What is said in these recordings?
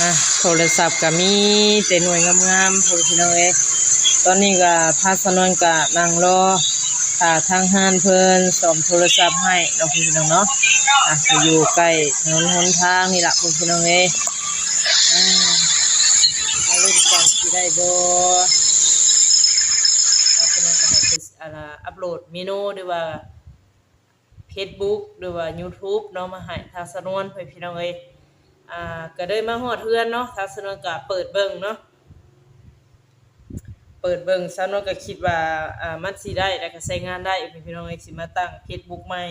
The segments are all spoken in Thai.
อะโทรศัพท์ก็มีแต่หน่วยงามๆพวกพี่น้องเอ้ตอนนี้ก็พาสนวนก็นั่งรอถ้าทางห้านเพิ่นซ่อมโทรศัพท์ให้เนาพี่น้องเนาะอะอยู่ใกล้ถนนหนทางนี่ละพี่น้องเอ้อ่ามาลุ้นกันสิได้บ่พาสนวนก็ให้เพิ่นอ่าอัปโหลดเมนูหรือว่า Facebook หรือว่า YouTube เนาะมาให้ทางสนวนเพื่อพี่น้องเอ้ อ่าก็ได้มาหอดเพื่อนเนาะทางสนวนก็เปิดเบิ่งเนาะเปิดเบิ่งสนวนก็คิดว่าอ่ามันสิได้แล้วก็ใช้งานได้เพื่อนพี่น้องเอกสิมาตั้งเพจบุ๊กใหม่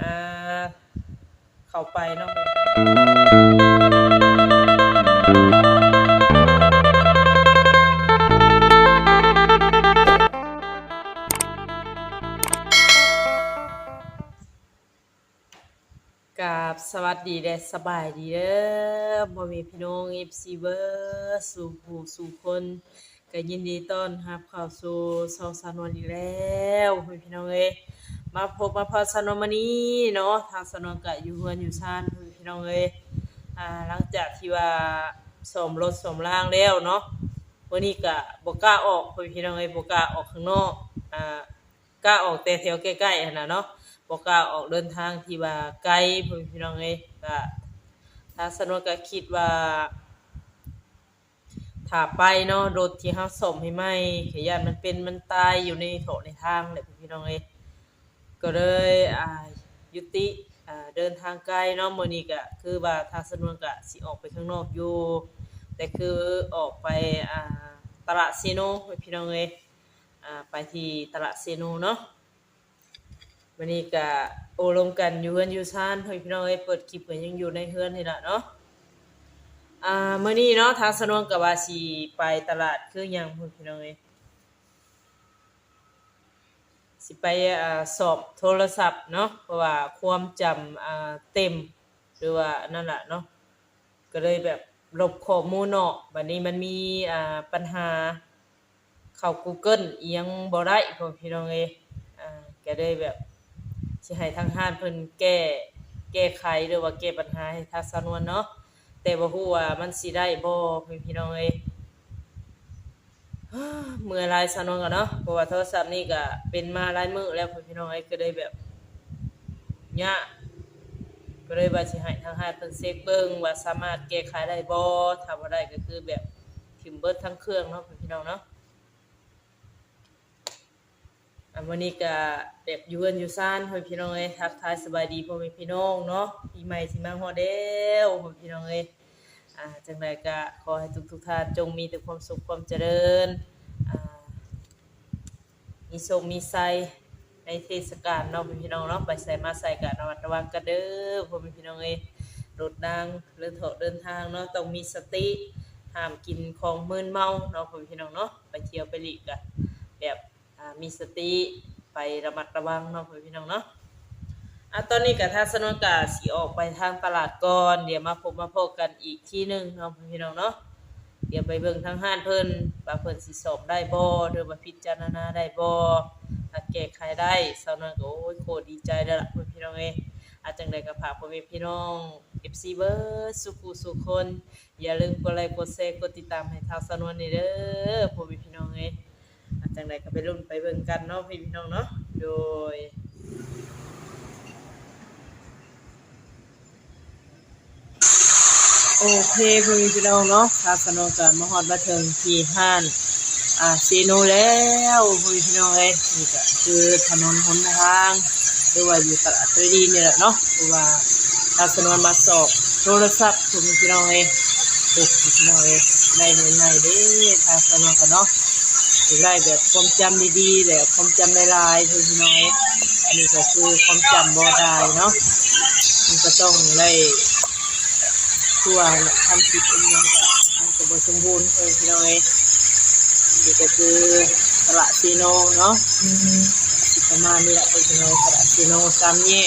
อ่าเข้าไปเนาะ สวัสดีและสบายดีเด้อบ่มีพี่น้อง FC เบอร์สู่ผู้สู่คนก็ยินดีต้อนรับเข้าสู่ซอสานวนอีกแล้วพื่อนพี่น้องเอ้ยมาพบมาพอสนวนมื้อนี้เนาะทางสนวนก็อยู่เฮือนอยู่ซ่านพื่อนพี่น้องเอ้ยอ่าหลังจากที่ว่าสมรถสมร่างแล้วเนาะวันนี้ก็บ่กล้าออกพื่อนพี่น้องเอ้ยบ่กล้าออกข้างนอกอ่ากล้าออกแต่แถวใกล้ๆหั่นน่ะเนาะ บ่กล้าออกเดินทางที่ว่าไกลพ่อแม่พี่น้องเอ้ยก็ถ้าสนุกก็คิดว่าถ้าไปเนาะรถที่เฮาซ่อมให้ใหมขยานมันเป็นมันตายอยู่ในโถในทางแหละพ่อพี่น้องเอ้ยก็เลยอ่ายุติอ่าเดินทางไกลเนาะมื้อนี้ก็คือว่าทางสนุกก็สิออกไปข้างนอกอยู่แต่คือออกไปอ่าตลาดเซโนพี่น้องเอ้ยอ่าไปที่ตลาดเซโนเนาะ วันนี้ก็โอลมกันอยู่เฮือนอยู่ซ่านเฮ้ยพี่น้องเอ้ยเปิดคลิปก็ยังอยู่ในเฮือนนี่ล่ะเนาะอ่ามื้อนี้เนาะทางสนวนก็ว่าสิไปตลาดคือหยังเพิ่นพี่น้องเอ้ยสิไปอ่าสอบโทรศัพท์เนาะเพราะว่าความจำอ่าเต็มหรือว่านั่นล่ะเนาะก็เลยแบบลบข้อมูลเนาะบัดนี้มันมีอ่าปัญหาเข้า Google อีหยังบ่ได้พ่อพี่น้องเอ้ยอ่าก็เลยแบบ สิให้ทางห้านเพิ่นแก้แก้ไขหรือว่าแก้ปัญหาให้ทางสนวนเนาะแต่บ่ฮู้ว่ามันสิได้บ่พี่พี่น้องเอ้ยเมื่อลายสนวนกันเนาะเพราะว่าโทรศัพท์นี่ก็เป็นมาหลายมื้อแล้วพี่พี่น้องเอ้ยก็เลยแบบยากก็เลยว่าสิให้ทางห้านเพิ่นเช็คเบิ่งว่าสามารถแก้ไขได้บ่ถ้าบ่ได้ก็คือแบบทิ่มเบิดทั้งเครื่องเนาะพี่พี่น้องเนาะ อัน วันนี้ก็แบบอยู่เอนอยู่ซ่านพ่อพี่น้องเอ้ยทักทายสบายดีพ่อแม่พี่น้องเนาะปีใหม่สิมาฮอดแล้วพ่อพี่น้องเอ้ยอ่าจังไดก็ขอให้ทุกทุกท่านจงมีแต่ความสุขความเจริญอ่ามีโชคมีไสในเทศกาลเนาะพ่อพี่น้องเนาะไปใส่มาใส่ก็ระมัดระวังกันเด้อพ่อแม่พี่น้องเอ้ยรถดังเรือเถาะเดินทางเนาะต้องมีสติห้ามกินของมึนเมาเนาะพ่อพี่น้องเนาะไปเที่ยวไปหลีกอะแบบ มีสติไประมัดระวังเนาะพี่น้องเนาะอะตอนนี้กับทาสนกาสีออกไปทางตลาดก่อนเดี๋ยวมาพบมาพบกันอีกที่หนึ่งเนาะพี่น้องเนาะเดี๋ยวไปเบิ่งทางห้านเพิ่นว่าเพิ่นสิสอบได้บ่หรือว่าพิจารณาได้บ่ถ้าแก้ไขได้สาวนวนก็โอ้ยโคตรดีใจแล้วล่ะพี่น้องเอ้อาจังไดก็ฝากพ่อแม่พี่น้อง FC เบิร์ดสุขุสุคน อย่าลืมกดไลค์กดแชร์กดติดตามให้ทางสนวนนี่เด้อพ่อแม่พี่น้องเอ้ จังใดก็ไปรุ่นไปเบิ่งกันเนาะพี่พี่น้องเนาะโดยโอเคพี่พี่น้องเนาะทางสนองกันมาฮอดมาถึงที่ห้านอ่าซีโนแล้วพี่พี่น้องเอ้ยนี่ก็คือถนนหนทางหรือว่าอยู่ตลาดตรีดีนี่แหละเนาะเพราะว่าทางสนวนมาสอบโทรศัพท์พี่พี่น้องเอ้ยพี่พี่น้องเอ้ยได้ใหม่ๆเด้ทางสนวนกันเนาะ ได้แบบความจำดีๆแบบความจำหลายๆคือน้อยอันนี้ก็คือความจำบ่ได้เนาะมันก็ต้องไล่ตัวทำผิดเป็นยังก็มันก็บ่สมบูรณ์เลยพี่น้อยนี่ก็คือตลาดซีโนเนาะประมาณนี้แหละพี่น้อยตลาดซีโนซ้ำเนี่ย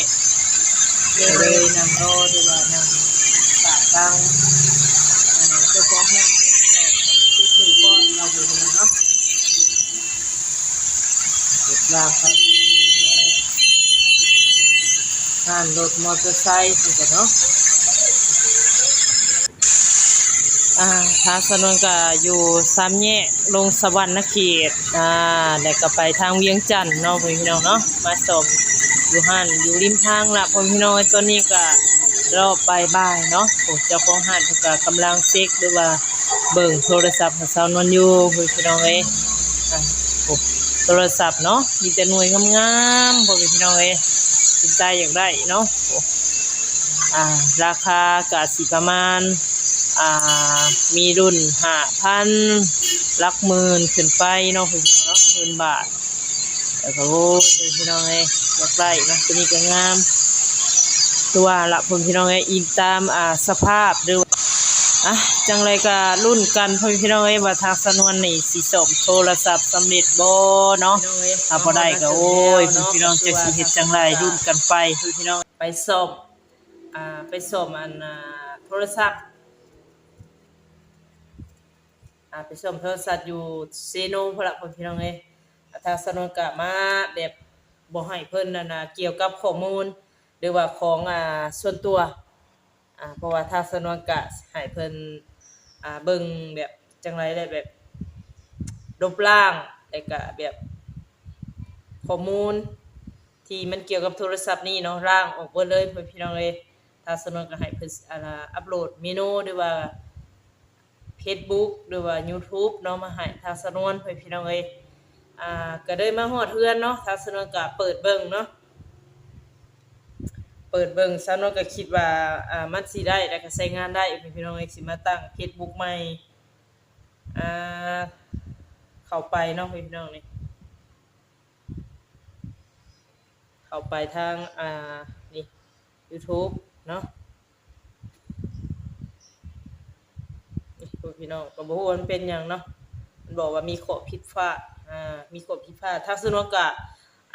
เลยนั่งรอดีกว่านั่งปากตั้ง ลากครับผ่านรถมอเตอร์ไซค์นี่ก็เนาะอ่าทางสนวนก็อยู่สามแยกลงสวรรณเขตอ่าแล้วก็ไปทางเวียงจันทน์เนาะพ่อพี่น้องเนาะมาสมอยู่หันอยู่ริมทางละพ่อพี่น้องตัวนี้ก็รอบบ่ายๆเนาะโอ้เจ้าของห้านเพิ่นก็กำลังเช็คหรือว่าเบิ่งโทรศัพท์ของสาวนวลอยู่พ่อพี่น้องเอ้ยอ่าโอ้ โทรศัพท์เนาะมีแต่หน่วยงามๆพ่อพี่น้องเอ้ยสนใจอยากได้เนาะอ่าราคาก็สิประมาณอ่ามีรุ่นห้าพันลักหมื่นขึ้นไปเนาะพี่น้องเนาะหมื่นบาทแล้วก็โอ้ยพี่น้องเอ้ยอยากได้เนาะตัวนี้ก็งามตัวละผมพี่น้องเอ้ยอิงตามอ่าสภาพหรือ อะจังไรก็รุ่นกันพ่อพี่น้องเอ้ยว่าทางสนวนนี่สิสมโทรศัพท์สำเร็จบ่เนาะถ้าบ่ได้ก็โอ้ยพี่น้องจะสิเฮ็ดจังไรรุ่นกันไปพี่น้องไปสอบอ่าไปสอบอันอ่าโทรศัพท์อ่าไปชมโทรศัพท์อยู่เซโนพนละพ่อพี่น้องเอ้ยอ่าทางสนวนกะมาแบบบ่ให้เพิ่นนั่นน่ะเกี่ยวกับข้อมูล หรือว่าของอ่าส่วนตัว อ่าเพราะว่าทางสนวนกะให้เพิ่นอ่าเบิ่งแบบจังไรได้แบบรูปร่างแล้วก็แบบข้อมูล ที่มันเกี่ยวกับโทรศัพท์นี่เนาะร่างออกเบิดเลยพ่อพี่น้องเอ้ยทางสนวนก็ให้เพิ่นอ่าอัปโหลดเมนูหรือว่า Facebook หรือว่า YouTube เนาะมาให้ทางสนวนเพื่อนพี่น้องเอ้ยอ่าก็ได้มาฮอดเฮือนเนาะทางสนวนก็เปิดเบิ่งเนาะ เปิดเบิ่งสนวนก็คิดว่าอ่ามันสิได้แล้วก็ใช้งานได้พี่พี่น้องเอ้ยสิมาตั้ง Facebook ใหม่อ่าเข้าไปเนาะพี่พี่น้องนี่เข้าไปทางอ่านี่ YouTube เนาะนี่พวกพี่น้องก็บ่ฮู้ว่ามันเป็นหยังเนาะมันบอกว่ามีข้อผิดพลาดอ่ามีข้อผิดพลาดถ้าสนวนกะ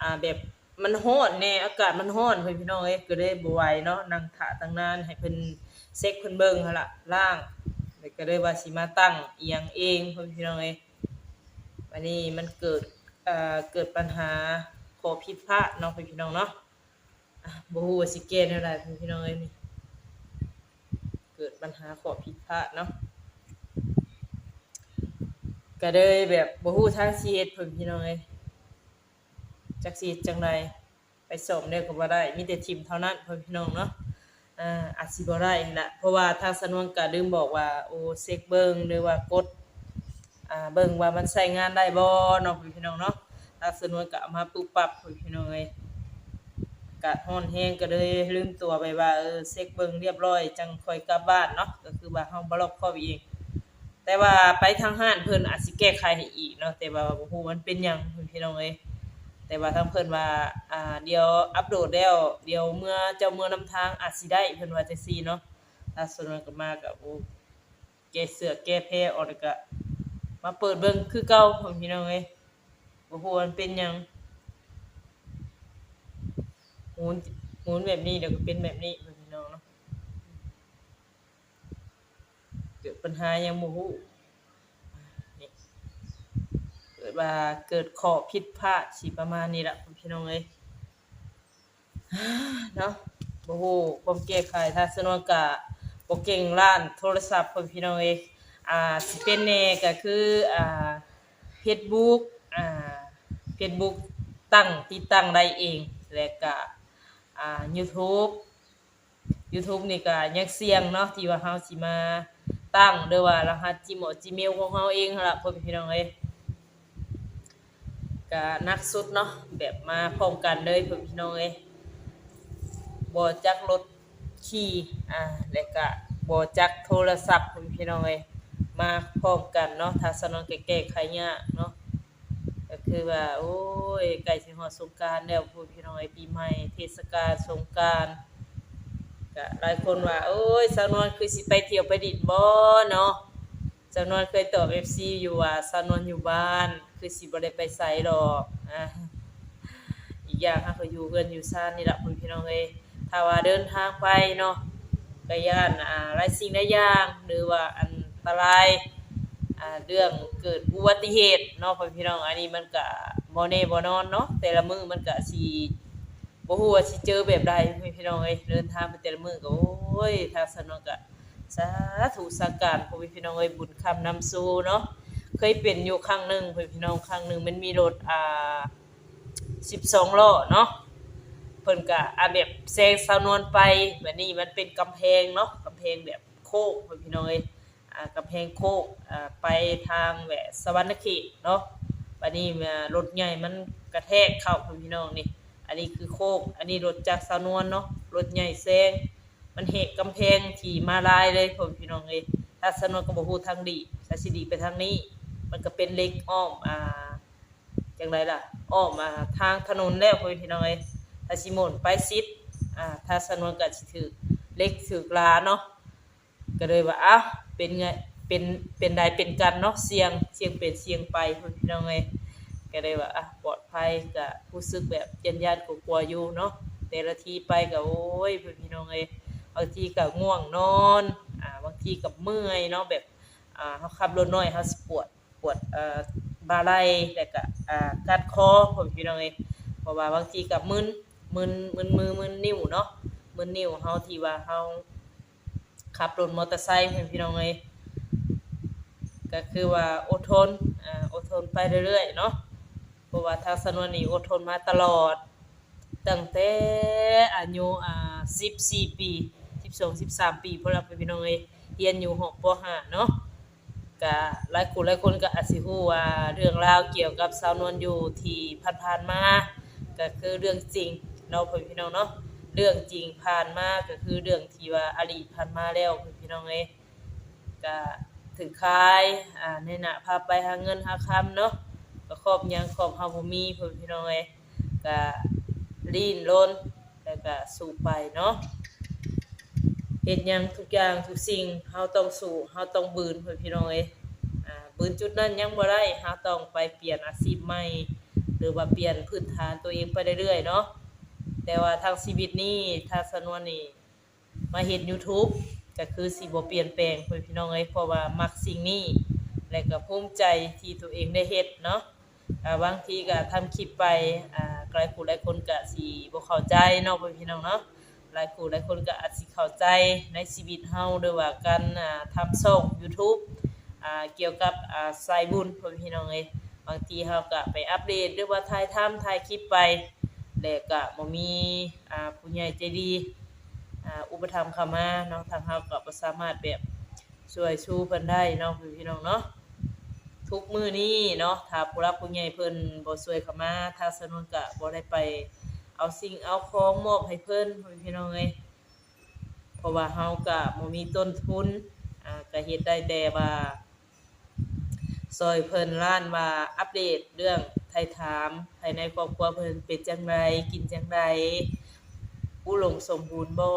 อ่าแบบ มันร้อนแน่อากาศมันร้อนเพิ่นพี่น้องเอ้ยก็เลยบ่ไหวเนาะนั่งท่าตั้งนานให้เพิ่นเช็คเพิ่นเบิ่งหั่นล่ะล่างแล้วก็เลยว่าสิมาตั้งเอียงเองเพิ่นพี่น้องเอ้ยวันนี้มันเกิดอ่าเกิดปัญหาขอผิดพลาดเนาะเพิ่นพี่น้องเนาะบ่ฮู้ว่าสิแก้แนวใดเพิ่นพี่น้องเอ้ยนี่เกิดปัญหาขอผิดพลาดเนาะก็เลยแบบบ่ฮู้ทางสิเฮ็ดเพิ่นพี่น้องเอ้ย จักสิเฮ็ดจังไดไปสอบได้ก็บ่ได้มีแต่ทีมเท่านั้นเพิ่นพี่น้องเนาะอ่าอาจสิบ่ได้นั่นล่ะเพราะว่าทางสนวนก็ลืมบอกว่าโอ้เช็คเบิ่งหรือว่ากดอ่าเบิ่งว่ามันใช้งานได้บ่เนาะพิ่นพี่น้องเนาะทางสนวนก็เอามาปุปับพี่น้องเอ้ยกาศร้อนแฮงก็เลยลืมตัวไปว่าเออเช็คเบิ่งเรียบร้อยจังค่อยกลับบ้านเนาะก็คือว่าเฮาบ่รอบคอบเองแต่ว่าไปทางห้านเพิ่นอาจสิแก้ไขให้อีกเนาะแต่ว่าบ่ฮู้มันเป็นหยังพี่น้องเอ้ย แต่ว่าทางเพิ่นว่าอ่าเดี๋ยวอัปโหลดแล้วเดี๋ยวเมื่อเจ้าเมื่อนำทางอาจสิได้เพิ่นว่าจังซี่เนาะถ้าส่วนมันก็มาก็โอ้แก้เสือแก้แพ้ออกแล้วก็มาเปิดเบิ่งคือเก่าเพิ่นพี่น้องเอ้ยบ่ฮู้มันเป็นหยังหมุนหมุนแบบนี้เดี๋ยวก็เป็นแบบนี้เพิ่นพี่น้องเนาะเกิดปัญหายังโมโหนี่เกิ ดว่าเกิดข้อผิดพลาดสิประมาณนี้ละพี่น้องเอ้ยเนาะโมโหความแก้ไขถ้าสนวกะบ่เก่งล้านโทรศัพท์พี่น้องเอ้ยอ่าสิเป็นแน่ก็คืออ่า Facebook อ่า Facebook ตั้งติดตั้งได้เองแล้วก็อ่า YouTube YouTube นี่ก็ยังเสี่ยงเนาะที่ว่าเฮาสิมาตั้งหรือว่ารหัส Gmail Gmail ของเฮาเองหั่นล่ะพ่อพี่น้องเอ้ย ก็นักสุดเนาะแบบมาพร้อมกันเลยพ่อพี่น้องเอ้ยบ่จักรถขี่อ่าแล้วก็บ่จักโทรศัพท์พ่อพี่น้องเอ้ยมาพร้อมกันเนาะถ้าสนองแก้ๆไขยากเนาะก็คือว่าโอ้ยใกล้สิฮอดสงกานต์แล้วพ่อพี่น้องเอ้ยปีใหม่เทศกาลสงกานต์ก็หลายคนว่า โอ้ยสาวนวลคือสิไปเที่ยวไปดินบ่เนาะสาวนวลเคยตอบ FC อยู่ว่าสาวนวลอยู่บ้าน คือสิบ่ได้ไปไสดอกอ่าอีกอย่างเฮาก็อยู่เพิ่นอยู่ซ่านนี่ล่ะเพิ่พี่น้องเอ้ยถ้าว่าเดินทางไปเนาะก็ย่านอ่าหลายสิ่งหลายอย่างหรือว่าอันตรายอ่าเรื่องเกิดอุบัติเหตุเนาะพิ่พี่น้องอันนี้มันก็บ่แน่บ่นอนเนาะแต่ละมื้อมันก็สิบ่ฮู้ว่าสิเจอแบบใดพี่น้องเอ้ยเดินทางไปแต่ละมื้อก็โอ้ยทางสนองก็สาธุสักการพ่อแม่พี่น้องเอ้ยบุญคำนำสู่เนาะ เคยเป็นอยู่ครั้งหนึงพ่อแม่พี่น้องครั้งหนึ่งมันมีรถอ่า12ล้อเนาะเพิ่นก็อาแบบแซงสาวนวลไปแบบนี้มันเป็นกำแพงเนาะกำแพงแบบโคกเพิ่นพี่น้องเอ้ยอ่ากำแพงโคกอ่าไปทางแหวสวรรณเขตเนาะบัดนี้รถใหญ่มันกระแทกเข้าเพิ่นพี่น้องนี่อันนี้คือโคก อันนี้รถจากสาวนวลเนาะ รถใหญ่แซง มันเหกกำแพงที่มาลายเลยเพิ่นพี่น้องเอ้ยถ้าสาวนวลก็บ่ฮู้ทางดีถ้าสิดีไปทางนี้ มันก็เป็นเล็กอ้อมอ่าจังไดล่ะอ้อมมาทางถนนแล้วเพิ่นพี่น้องเอ้ยถ้าสิมนไปซิดอ่าถ้าสนวนก็สิถือเล็กถือกลาเนาะก็เลยว่าอ้าวเป็นไงเป็นเป็นใดเป็นกันเนาะเสียงเสียงเป็นเสียงไปเพิ่นพี่น้องเอ้ยก็เลยว่าอะปลอดภัยก็รู้สึกแบบยันยานกลัวอยู่เนาะแต่ละทีไปก็โอ้ยเพิ่นพี่น้องเอ้ยบางทีก็ง่วงนอนอ่าบางทีก็เมื่อยเนาะแบบอ่าเฮาขับรถน้อยเฮาปวด ปวดเอ่อบ่าไหล่แล้วก็อ่ากัดคอเพิ่นพี่น้องเอ้ยเพราะว่าบางทีก็มึนมึนมึนมือมึนนิ้วเนาะมึนนิ้วเฮาที่ว่าเฮาขับรถมอเตอร์ไซค์เพิ่นพี่น้องเอ้ยก็คือว่าอดทนอ่าอดทนไปเรื่อยๆเนาะเพราะว่าทางสนวนนี่อดทนมาตลอดตั้งแต่อายุอ่า14 ปี 12 13 ปีพุ่นล่ะพี่น้องเอ้ยเรียนอยู่หกปห้าเนาะ ก็หลายคนหลายคนก็อาจสิฮู้ว่าเรื่องราวเกี่ยวกับสาวนวลอยู่ที่ผ่านๆมาก็คือเรื่องจริงเนาะพี่น้องเนาะเรื่องจริงผ่านมาก็คือเรื่องที่ว่าอดีตผ่านมาแล้วพี่น้องเอ้ก็ถึงคายอ่าในหน้าพาไปหาเงินหาคำเนาะก็ครอบยังครอบเฮาบ่มีพี่น้องเอ้ก็ลีนลนแล้วก็สู้ไปเนาะ เฮ็ดหยังทุกอย่างทุกสิ่งเฮาต้องสู้เฮาต้องบืนพี่น้องเอ้ยอ่าบืนจุดนั้นยังบ่ได้เฮาต้องไปเปลี่ยนอาชีพใหม่ หรือว่าเปลี่ยนพื้นฐานตัวเองไปเรื่อยๆเนาะแต่ว่าทางชีวิตนี้ถ้าสนวนนี่มาเฮ็ด YouTube ก็คือสิบ่เปลี่ยนแปลงเพิ่นพี่น้องเอ้ยเพราะว่ามักสิ่งนี้และก็ภูมิใจที่ตัวเองได้เฮ็ดเนาะบางทีก็ทำคลิปไปอ่าหลายผู้หลายคนก็สิบ่เข้าใจเนาะเพิ่นพี่น้องเนาะ หลายผู้หลายคนก็อาจสิเข้าใจในชีวิตเฮาหรือว่าการอ่าทำช่อง YouTube อ่าเกี่ยวกับอ่าสายบุญเพิ่นพี่น้องเอ้ยบางทีเราก็ไปอัปเดตหรือว่าถ่ายทำถ่ายคลิปไปแล้วก็บ่มีอ่าผู้ใหญ่ใจดีอ่าอุปถัมภ์เข้ามาเนาะทางเราก็บ่สามารถแบบช่วยชูเพิ่นได้เนาะพี่น้องเนาะทุกมื้อนี้เนาะถ้าผู้รักผู้ใหญ่เพิ่นบ่ช่วยเข้ามาทางสนุนก็บ่ได้ไป เอาสิ่งเอาของมอบให้เพิ่นพี่น้องเอ้ยเพราะว่าเฮาก็บ่มีต้นทุนอ่าก็เฮ็ดได้แต่ว่าซอยเพิ่นร้านว่าอัปเดตเรื่องไทยถามภายในครอบครัวเพิ่นเป็นจังไดกินจังไดผู้ลงสมบูรณ์บ่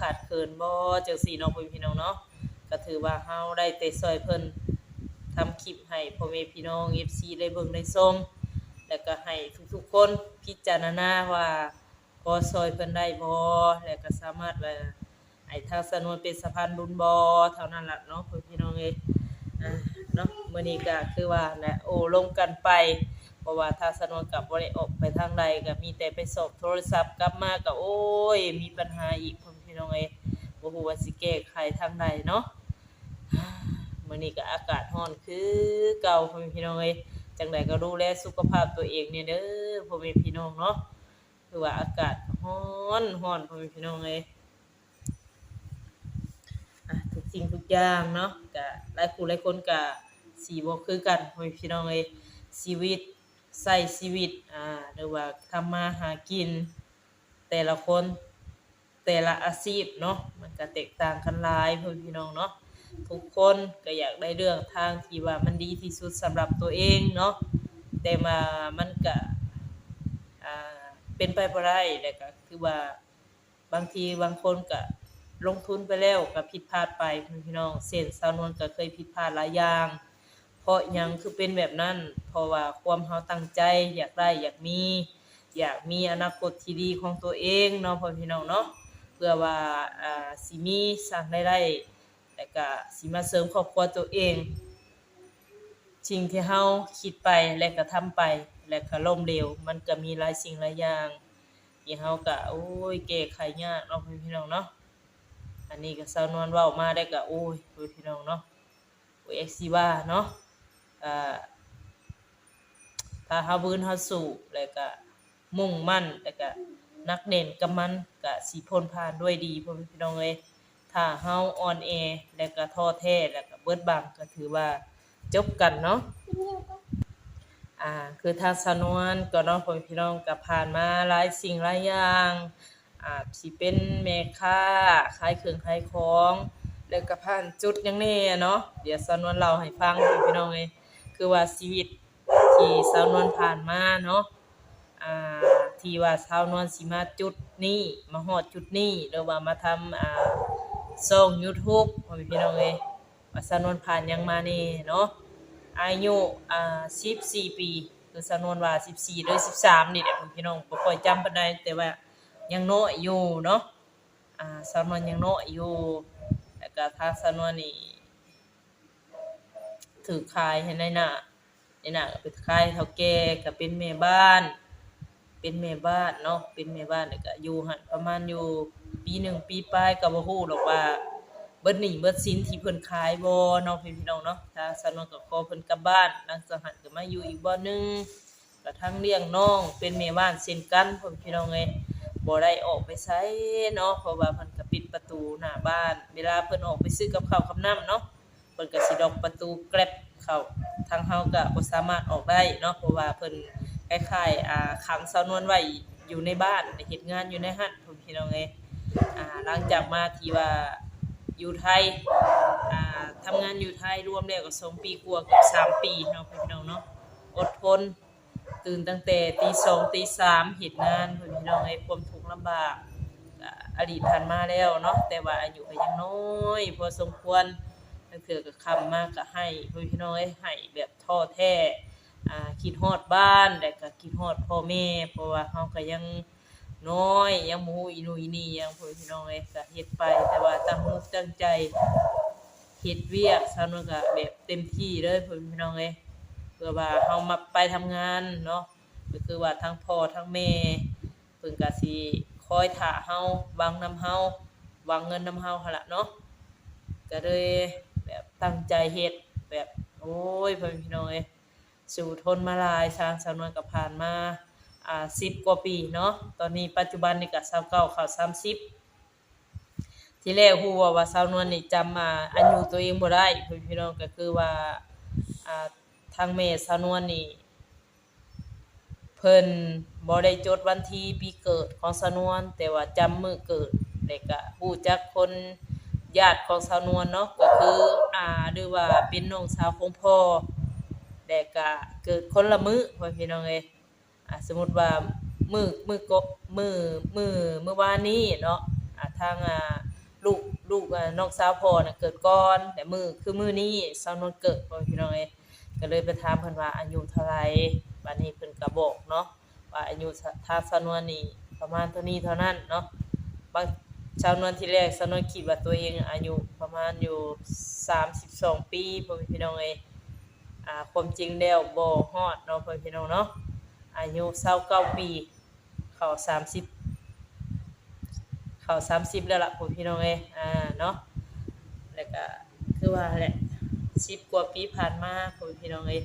ขาดเขินบ่จังซี่นาะพ่อแม่พี่น้องเนาะก็ถือว่าเฮาได้แต่ซอยเพิ่นทำคลิปให้พ่อแม่พี่น้อง FC ได้เบิ่งได้ชม แล้วก็ให้ทุกๆคนพิจารณาว่าพอซอยเพิ่นได้บ่แล้วก็สามารถว่าให้ทางสนวนเป็นสะพานบุญบ่เท่านั้นล่ะเนาะพี่น้องเอ้ยอ่าเนาะมื้อนี้ก็คือว่าแหละโอ้ลงกันไปเพราะว่าถ้าสนวนกับบ่ได้ออกไปทางใดก็มีแต่ไปสอบโทรศัพท์กลับมาก็โอ้ย มีปัญหาอีกพี่น้องเอ้ยบ่ฮู้ว่าสิแก้ไขทางใดเนาะมื้อนี้ก็อากาศร้อนคือเก่าพี่น้องเอ้ย จังไดก็ดูแลสุขภาพตัวเองเนี่ยเด้อพ่อแม่พี่น้องเนาะคือว่าอากาศร้อนร้อนพ่อแม่พี่น้องเอ้ยทุกสิ่งทุกอย่างเนาะก็หลายผู้หลายคนก็สิบ่คือกันพ่อแม่พี่น้องเอ้ยชีวิตใช้ชีวิตอ่าหรือว่าทำมาหากิน แต่ละคนแต่ละอาชีพเนาะมันก็แตกต่างกันหลายพ่อม่พี่น้องเนาะ ทุกคนก็อยากได้เรื่องทางที่ว่ามันดีที่สุดสำหรับตัวเองเนาะแต่มามันก็เป็นไปบ่ได้แล้วก็คือว่าบางทีบางคนก็ลงทุนไปแล้วก็ผิดพลาดไปพี่น้องเส้นสาวนวลก็เคยผิดพลาดหลายอย่างเพราะยังคือเป็นแบบนั้น เพราะว่าความเฮาตั้งใจอยากได้อยากมี อยากมีอนาคตที่ดีของตัวเองเนาะพ่อพี่น้องเนาะเพื่อว่าอ่าสิมีสร้างรายได้ แล้วก็สิมาเสริมครอบครัวตัวเองสิ่งที่เฮาคิดไปและก็ทำไป และก็ล้มเหลวมันก็มีหลายสิ่งหลายอย่างที่เฮาก็โอ้ยแก้ไขยากเนาะพี่น้องเนาะอันนี้ก็สาวนวลเว้ามาได้ก็โอ้ยพี่น้องเนาะโอ้ยเอ็กซิว่าเนาะอ่าถ้าเฮาบืนเฮาสู้แล้วก็มุ่งมั่นแล้วก็นักเน่นกับมันก็สิพ้นผ่านด้วยดีพ่อพี่น้องเอ้ย ถ้าเฮาออนแอแล้วก็ท้อแท้แล้วก็เบิดบังก็ถือว่าจบกันเนาะอ่าคือทางสนวนก็น้องพ่อพี่น้องก็ผ่านมาหลายสิ่งหลายอย่างอ่าสิเป็นแม่ค้าขายเครื่องขายของแล้วก็ผ่านจุดยังแน่เนาะเดี๋ยวสนวนเล่าให้ฟังพ่อพี่น้องเอ้ยคือว่าชีวิตที่สาวนวลผ่านมาเนาะอ่าที่ว่าสาวนวลสิมาจุดนี้มาฮอดจุดนี้หรือว่ามาทำอ่า ช่อง YouTube พ่อแม่พี่น้องเอ้ยว่าสาวนผ่านยังมานี่เนาะอายุอ่า14 ปี คือสนวนว่า 14หรือ13 นี่แหละพี่น้องบ่ค่อยจำปานใดแต่ว่ายังน้อยอยู่เนาะอ่าสนวนยังน้อยอยู่แล้วก็ทางสนวนนี่ถือขายให้ในหน้าในหน้าก็เป็นขายเฒ่าแก่ก็เป็นแม่บ้าน เป็นแม่บ้านเนาะเป็นแม่บ้านแล้วก็อยู่หันประมาณอยู่ปีหนึ่งปีปลายก็บ่ฮู้หรอกว่าเบิดหนี้เบิดสินที่เพิ่นขายบ่เนาะพี่น้องเนาะถ้าสนวนก็ขอเพิ่นกลับบ้านนางสหัสก็มาอยู่อีกบ่หนึงก็ทั้งเลี้ยงน้องเป็นแม่บ้านเช่นกันพ่อพี่น้องเอ้ยบ่ได้ออกไปไสเนาะเพราะว่าเพิ่นก็ปิดประตูหน้าบ้าน เวลาเพิ่นออกไปซื้อกับข้าวกับน้ำเนาะเพิ่นก็สิล็อกประตูแกร็บเข้าทางเฮาก็บ่สามารถออกได้เนาะเพราะว่าเพิ่น คล้ายๆอ่าขังสาวนวลไว้อยู่ในบ้านเฮ็ดงานอยู่ในหั้นพ่อพี่น้องเอ้ยอ่าหลังจากมาที่ว่าอยู่ไทยอ่าทำงานอยู่ไทยรวมแล้วก็สองปีกว่ากับสามปีเนาะพี่น้องเนาะอดทนตื่นตั้งแต่ตีสองตีสามเฮ็ดงานพี่น้องไอ้ความทุกข์ลำบากอดีตผ่านมาแล้วเนาะแต่ว่าอายุก็ยังน้อยพอสมควรนั่นคือก็คำมากก็ให้พี่น้องเอ้ให้แบบท้อแท้ อ่าคิดฮอดบ้านแต่ก็คิดฮอดพ่อแม่เพราะว่าเฮาก็ยังน้อยยังบ่ฮู้อีนู่นอีนี่ยังพ่อพี่น้องเอ้ยก็เฮ็ดไปแต่ว่าตั้งมุกตั้งใจเฮ็ดเวียกซะเนาะก็แบบเต็มที่เลยพ่อพี่น้องเอ้ยเพื่อว่าเฮามาไปทำงานเนาะก็คือว่าทั้งพ่อทั้งแม่เพิ่นก็สิคอยท่าเฮาวังนำเฮาวังเงินนำเฮาหั่นล่ะเนาะก็เลยแบบตั้งใจเฮ็ดแบบโอ้ยพ่อพี่น้องเอ้ย สู้ทนมาลายทางสาวนวลก็ผ่านมาอ่าสิบกว่าปีเนาะตอนนี้ปัจจุบันนี่ก็29เข้า30ที่แรกฮู้ว่าว่าสาวนวลนี่จำอ่าอายุตัวเองบ่ได้พี่พี่น้องก็คือว่าอ่าทางแม่สาวนวลนี่เพิ่นบ่ได้จดวันที่ปีเกิดของสาวนวลแต่ว่าจำมื้อเกิดแล้วก็ฮู้จักคนญาติของสาวนวลเนาะก็คืออ่าหรือว่าเป็นน้องสาวของพ่อ แล้วก็เกิดคนละมื้อพ่อพี่น้องเอ้ยอ่าสมมุติว่ามือมือกบมือมือเมื่อวานนี้เนาะอ่าทางอ่าลูกลูกอ่าน้องสาวพ่อน่ะเกิดก่อนแต่มือคือมือนี้สาวนวลเกิดพ่อพี่น้องเอ้ยก็เลยไปถามเพิ่นว่าอายุเท่าไหร่บัดนี้เพิ่นก็บอกเนาะว่าอายุทาสาวนวลนี่ประมาณเท่านี้เท่านั้นเนาะบางสาวนวลที่แรกสาวนวลคิดว่าตัวเองอายุประมาณอยู่ 32 ปีพ่อพี่น้องเอ้ย อ่าความจริงแล้วบ่ฮอดเนาะพ่อพี่น้องเนาะอายุ29ปี เข้า30เข้า30 แล้วล่ะพ่อพี่น้องเอ้ยอ่าเนาะแล้วก็คือว่าแหละ10กว่าปีผ่านมาพ่อพี่น้องเอ้ย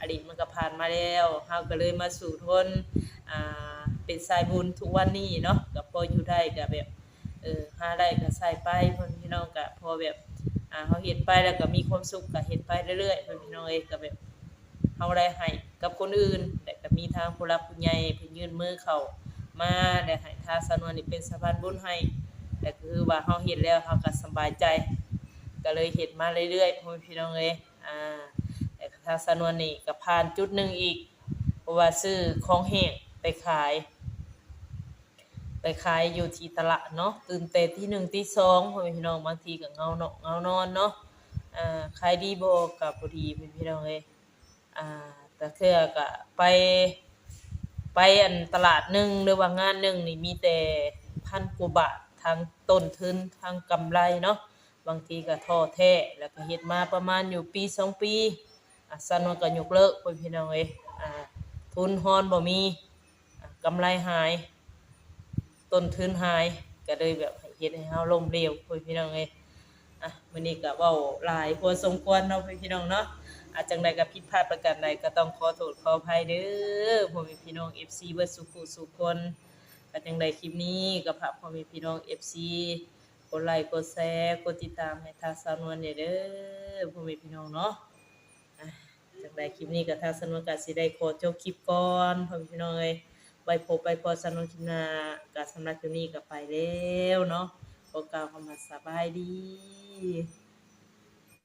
อดีตมันก็ผ่านมาแล้วเฮาก็เลยมาสู่ทนอ่าเป็นสายบุญทุกวันนี้เนาะก็พออยู่ได้ก็แบบเออหาได้ก็ใส่ไปพ่อพี่น้องก็พอแบบาเฮาเฮ็ดไปแล้วก็มีความสุขก็เฮ็ดไปเรื่อยๆพ่อพี่น้องเอ้ยก็แบบเฮาได้ให้กับคนอื่นแต่ก็มีทางผู้รับผู้ใหญ่เพิ่นยื่นมือเขามาได้ให้ทางสนวนนี่เป็นสะพานบุญให้แต่คือว่าเฮาเฮ็ดแล้วเฮาก็สบายใจ ก็เลยเฮ็ดมาเรื่อยๆพ่อแม่พี่น้องเอ้ยอ่าแต่ทางสนวนนี่ก็ผ่านจุดหนึ่งอีกเพราะว่าซื้อของแห้งไปขาย ไปขายอยู่ที่ตลาดเนาะตื่นแต่ตีหนึ่งตีสองพ่อแม่พี่น้องบางทีก็เงาเนาะเงานอนเนาะอ่าขายดีโบก็บ่ดีพ่อแม่พี่น้องเอ้ยอ่าแต่เทื่อก็ไปไปอันตลาดหนึ่งหรือว่างานหนึ่งนี่มีแต่พันกว่าบาททางต้นทุนทางกำไรเนาะบางทีก็ท้อแท้แล้วก็เฮ็ดมาประมาณอยู่ปีสองปีอะซันว่าก็ยกเลิกพ่อพี่น้องเอ้ยอ่าทุนฮอนบ่มีอะกำไรหาย ต้นทุนหายก็เลยแบบให้เฮ็ดให้เฮาล้มเหลวพ่อพี่น้องเอ้ยอะมื้อนี้ก็เว้าหลายพอสมควรเนาะพ่อพี่น้องเนาะอาจังใดก็ผิดพลาดประการใดก็ต้องขอโทษขออภัยเด้อพ่อแม่พี่น้อง FC เบิดสุขุสุขคนก็จังใดคลิปนี้ก็ฝากพ่อแม่พี่น้อง FC กดไลค์กดแชร์กดติดตามให้ทาสาวนวลเนี่ยเด้อพ่อแม่พี่น้องเนาะอะจากใดคลิปนี้ก็ทาสาวนวลก็สิได้ขอจบคลิปก่อนพ่อแม่พี่น้องเอ้ย ไว้พบไปพอสาวนวลคลินาก็สำหรับคลิปนี้ก็ไปแล้วเนาะขอกล่าวคำว่าสบายดี